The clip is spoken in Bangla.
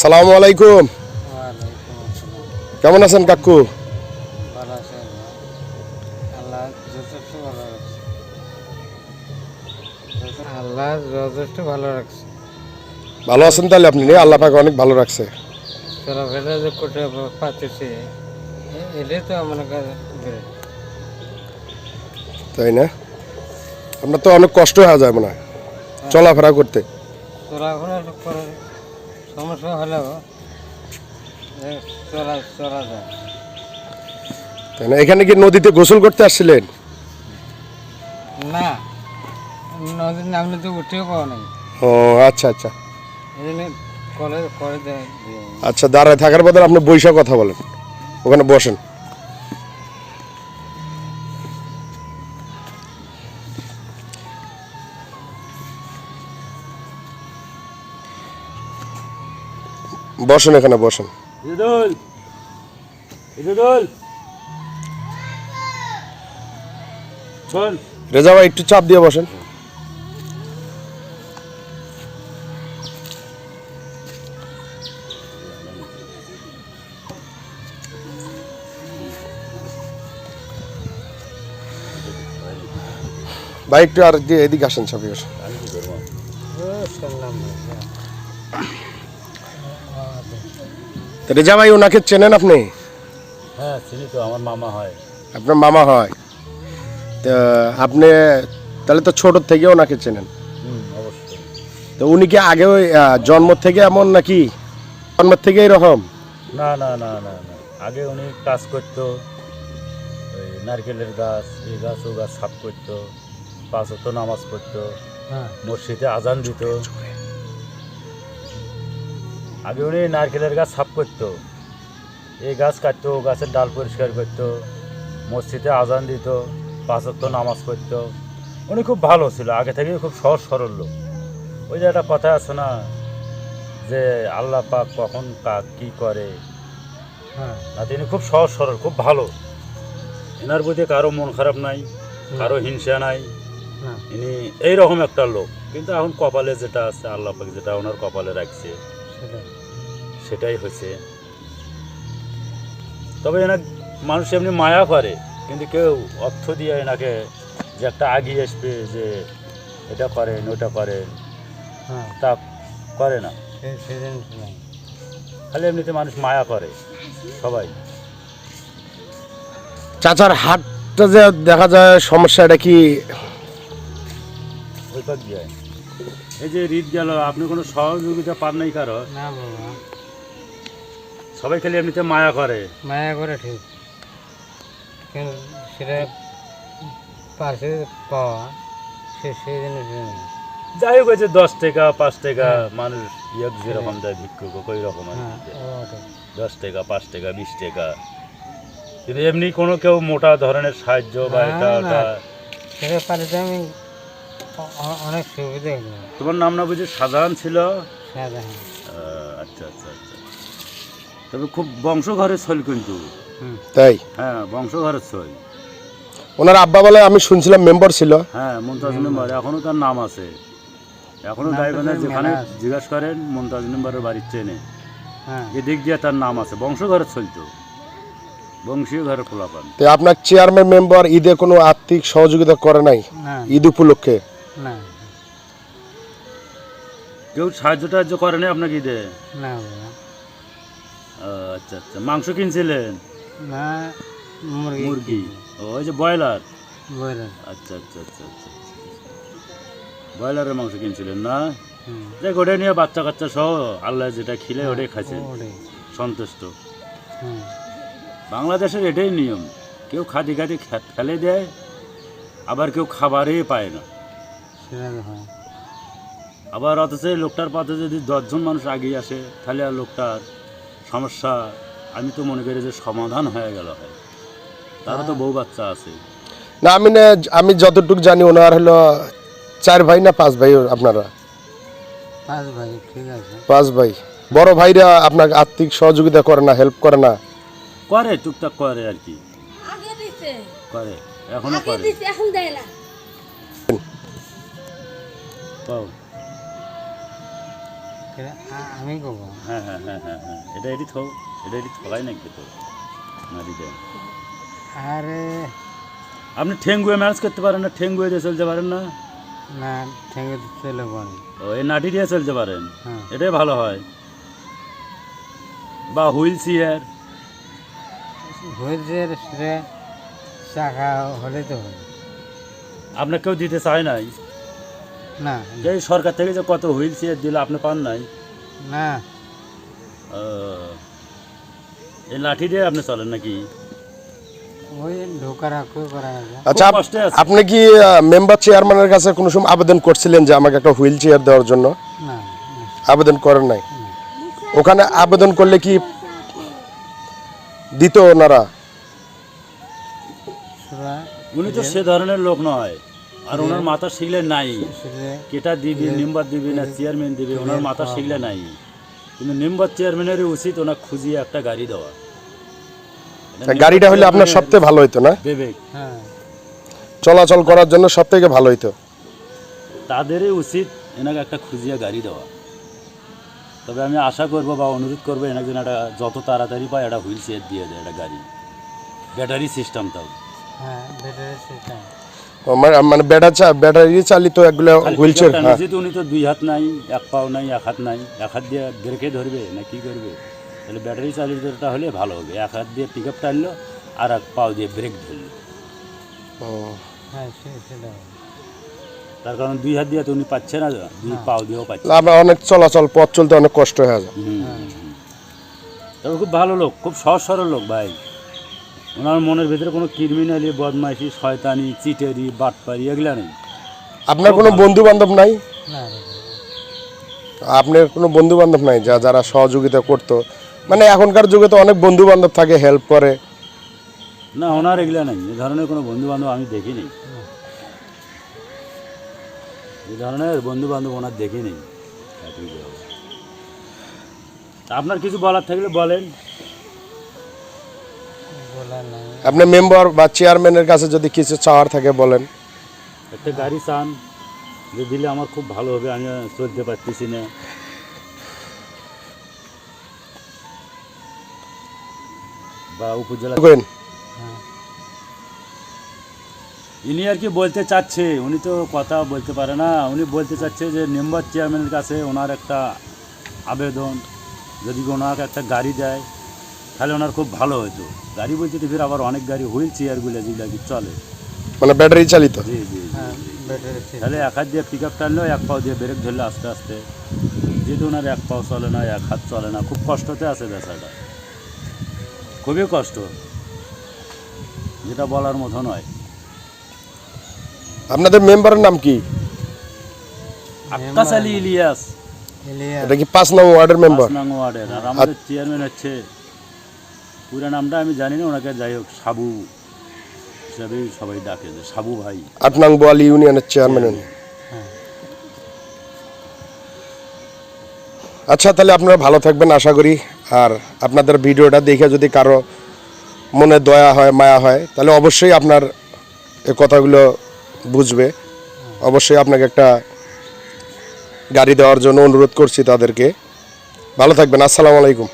সালাম আলাইকুম। কেমন আছেন কাকু? ভালো আল্লাহ যথেষ্ট ভালো রাখছে ভালো আছেন তাহলে আপনি? আল্লাহ পাকে অনেক ভালো রাখছে। চলাফেরা যে করতে পারতেছে এটাই তো আমার তাই না? আপনার তো অনেক কষ্ট হয়ে যায় মনে হয়। চলাফেরা করতে। চলাফেরা সমস্যা হলেও চলা চলা যায়। তাই না? এখানে কি নদীতে গোসল করতে আসছিলেন? না নদীর নামলে তো উঠেও পাওয়া নাই। ও আচ্ছা আচ্ছা। এই জন্য কলে করে আচ্ছা দাঁড়ায় থাকার বদলে আপনি বৈশাখ কথা বলেন। ওখানে বসেন। বসেন এখানে বসেন। রেজা ভাই একটু চাপ দিয়ে বসেন। ভাই একটু আর এদিকে আসেন চাপি আসেন। রেজা ভাই ওনাকে চেনেন আপনি? হ্যাঁ চিনি তো আমার মামা হয়। আপনার মামা হয়। তো আপনি তাহলে তো ছোট থেকে ওনাকে চেনেন। হুম অবশ্যই। তো উনি কি আগে ওই জন্ম থেকে এমন নাকি? জন্ম থেকে এরকম? না না না না না। আগে উনি কাজ করতো ওই নারকেলের গাছ এই গাছ ও গাছ সাফ করতো পাঁচ অক্ট নামাজ পড়তো হ্যাঁ। মসজিদে আজান দিত। আগে উনি নারকেলের গাছ সাফ করতো। এই গাছ কাটতো ও গাছের ডাল পরিষ্কার করতো মসজিদে আজান দিত পাঁচ অক্ট নামাজ পড়তো। উনি খুব ভালো ছিল আগে থেকেই খুব সহজ সরল লোক। ওই যে একটা কথা আছে না যে আল্লাহ পাক কখন কাক কি করে? হ্যাঁ। না তিনি খুব সহজ সরল খুব ভালো। এনার প্রতি কারও মন খারাপ নাই কারও হিংসা নাই। না ইনি এইরকম একটা লোক। কিন্তু এখন কপালে যেটা আছে আল্লাহ পাক যেটা ওনার কপালে রাখছে সেটাই সেটাই হয়েছে। তবে এনা মানুষ এমনি মায়া করে কিন্তু কেউ অর্থ দিয়ে এনাকে যে একটা আগিয়ে আসবে যে এটা করেন ওটা করেন হ্যাঁ। তা করে না। খালি এমনিতে মানুষ মায়া করে সবাই। চাচার হাতটা যে দেখা যায় সমস্যা এটা কি? ওই পাক দিয়ে। এই যে রিট গেল আপনি কোনো সহযোগিতা পান নাই কারও? না বাবা। সবাই খালি এমনিতে মায়া করে। মায়া করে ঠিক। কিন্তু সেটা পাশে পাওয়া সে সেই জিনিস যাই হোক যে দশ টাকা পাঁচ টাকা মানুষ ইয়ে যেরকম দেয় ভিক্ষুক ওই রকম হ্যাঁ। দশ টাকা পাঁচ টাকা বিশ টাকা। কিন্তু এমনি কোনো কেউ মোটা ধরনের সাহায্য বা এটা ওটা সেটা পারে আমি অনেক সুবিধা হলো তোমার নাম না বুঝি সাধারণ ছিল? হ্যাঁ আচ্ছা আচ্ছা আচ্ছা। তবে খুব বংশ ঘরের ছল কিন্তু তাই? হ্যাঁ বংশ ঘরের ছল ওনার আব্বা বলে আমি শুনছিলাম মেম্বার ছিল। হ্যাঁ মমতাজ মেম্বার। এখনও তার নাম আছে। এখনও তার যেখানে জিজ্ঞাসা করেন মমতাজ মেম্বারের বাড়ির চেনে? হ্যাঁ। এদিক দিয়ে তার নাম আছে। বংশ ঘরের চলতো বংশীয় ঘরের খোলাপান তো আপনার চেয়ারম্যান মেম্বার ঈদে কোনো আর্থিক সহযোগিতা করে নাই? ঈদ উপলক্ষে? না। কেউ সাহায্য টাহায্য করে নাই আপনাকে ঈদে? না বাবা। আচ্ছা আচ্ছা। মাংস কিনছিলেন? না মুরগি মুরগি। ওই যে ব্রয়লার? বলেন আচ্ছা আচ্ছা আচ্ছা আচ্ছা ব্রয়লারের মাংস কিনছিলেন না? দেখ ওটা নিয়ে বাচ্চা কাচ্চা সহ আল্লাহ যেটা খিলে ওটাই খাচ্ছেন ওটাই। সন্তুষ্ট। বাংলাদেশের এটাই নিয়ম। কেউ খাদি খাদি খে- ফেলে দেয় আবার কেউ খাবারই পায় না। হয়। আবার অথচ এই লোকটার পাতে যদি দশজন মানুষ এগিয়ে আসে তাহলে আর লোকটার সমস্যা আমি তো মনে করি যে সমাধান হয়ে গেল হয় তারও তো বউ বাচ্চা আছে। না আমি না আমি যতটুকু জানি ওনার হলো চার ভাই না পাঁচ ভাই আপনারা? পাঁচ ভাই ঠিক আছে। পাঁচ ভাই। বড় ভাইরা আপনাকে আর্থিক সহযোগিতা করে না হেল্প করে না? করে টুকটাক করে আর কি। করে এখনও করে। এখন দেয় না। পাও। আমি কব হ্যাঁ হ্যাঁ হ্যাঁ হ্যাঁ হ্যাঁ। এটা এটি থো এটা এটি থলাই নাকি তো নারীদের আরে। আপনি ঠেঙ্গুয়ে ম্যানেজ করতে পারেন না ঠেঙ্গুয়ে দিয়ে চলতে পারেন না? না ঠেঙ্গে চলে বনি ও এই নাটি দিয়ে চলতে পারেন? হ্যাঁ। এটাই ভালো হয়। বা হুইল চেয়ার। হয়েছে সেটা চাকা হলে তো হবে। আপনার কেউ দিতে চায় নাই? না। এই সরকার থেকে যে কত হুইল চেয়ার দিল আপনি পান নাই? না। ও, এই লাঠি দিয়ে আপনি চলেন নাকি? আচ্ছা। আপনি কি মেম্বার চেয়ারম্যানের কাছে কোনো সময় আবেদন করছিলেন যে আমাকে একটা হুইল চেয়ার দেওয়ার জন্য? আবেদন করেন নাই? ওখানে আবেদন করলে কি দিত ওনারা? উনি তো সে ধরনের লোক নয়। আর ওনার মাথা শিখলে নাই। কেটা দিবি নিম্বার দিবি না চেয়ারম্যান দিবি ওনার মাথা শিখলে নাই। কিন্তু নিম্বার চেয়ারম্যানেরই উচিত ওনার খুঁজিয়ে একটা গাড়ি দেওয়া। গাড়িটা হলে আপনার সবথেকে ভালো হইতো না? বিবেক। হ্যাঁ। চলাচল করার জন্য সব থেকে ভালো হইতো? তাদেরই উচিত এনাকে একটা খুঁজিয়ে গাড়ি দেওয়া। তবে আমি আশা করব বা অনুরোধ করব এনাকে যেন একটা যত তাড়াতাড়ি পায় একটা হুইল চেয়ার দিয়ে দেয় একটা গাড়ি। ব্যাটারি সিস্টেম তাও হ্যাঁ বেটারে সেটা ও, মানে- মানে ব্যাটারি চা ব্যাটারি চালিত এগুলো হুইল চেয়ার হ্যাঁ। যদি উনি তো দুই হাত নাই এক পাও নাই এক হাত নাই এক হাত দিয়ে ব্রেকে ধরবে না কি করবে? তাহলে ব্যাটারি চালিতটা হলে ভালো হবে। এক হাত দিয়ে পিক আপ টানলো আর এক পাও দিয়ে ব্রেক ধরলো। ও, হ্যাঁ সে- সেটা। তার কারণ দুই হাত দিয়ে তো উনি পাচ্ছে না দুই পাও দিয়েও পাচ্ছে। না। আমরা অনেক চলাচল পথ চলতে অনেক কষ্ট হয়ে যায়। হুম। তবে খুব ভালো লোক খুব সহজ সরল লোক ভাই। ওনার মনের ভিতরে কোনো ক্রিমিনালি বদমাইশি শয়তানি চিটেরি বাটপারি এগুলা নেই। আপনার কোনো বন্ধু বান্ধব নাই? আপনার কোনো বন্ধু বান্ধব নাই যা যারা সহযোগিতা করতো? মানে এখনকার যুগে তো অনেক বন্ধু বান্ধব থাকে হেল্প করে। না ওনার এগুলা নেই। এ ধরনের কোনো বন্ধু বান্ধব আমি দেখিনি। এ ধরনের বন্ধু বান্ধব ওনার দেখিনি। তা আপনার কিছু বলার থাকলে বলেন। আপনি মেম্বার বা চেয়ারম্যানের কাছে যদি কিছু চাওয়ার থাকে বলেন। একটা গাড়ি চান যে দিলে আমার খুব ভালো হবে আমি চলতে পারতেছি না। বা উপজেলা ইনি আর কি বলতে চাচ্ছে উনি তো কথা বলতে পারে না। উনি বলতে চাচ্ছে যে মেম্বার চেয়ারম্যানের কাছে ওনার একটা আবেদন যদি ওনাকে একটা গাড়ি দেয়। তাহলে ওনার খুব ভালো হতো গাড়ি বলতে তো ফির আবার অনেক গাড়ি হুইল চেয়ারগুলো যেগুলো কি চলে। মানে ব্যাটারি চালিত? জি জি। হ্যাঁ তাহলে এক হাত দিয়ে পিক আপ টানলেও এক পাও দিয়ে ব্রেক ধরলে আস্তে আস্তে। যেহেতু ওনার এক পাও চলে না এক হাত চলে না খুব কষ্টতে আছে বেচাটা খুবই কষ্ট। যেটা বলার মতো নয়। আপনাদের মেম্বারের নাম কি? আক্কাস আলী ইলিয়াস। এটা কি পাঁচ নং ওয়ার্ডের মেম্বার পাঁচ নং ওয়ার্ডের। আর আমাদের চেয়ারম্যান হচ্ছে পুরো নামটা আমি জানি না ওনাকে যাই হোক সাবু হিসাবেই সবাই ডাকে যে সাবু ভাই। আট নং বোয়ালি ইউনিয়নের চেয়ারম্যান আচ্ছা তাহলে আপনারা ভালো থাকবেন আশা করি। আর আপনাদের ভিডিওটা দেখে যদি কারও মনে দয়া হয় মায়া হয় তাহলে অবশ্যই আপনার এ কথাগুলো বুঝবে। অবশ্যই আপনাকে একটা গাড়ি দেওয়ার জন্য অনুরোধ করছি তাদেরকে। ভালো থাকবেন আসসালামু আলাইকুম।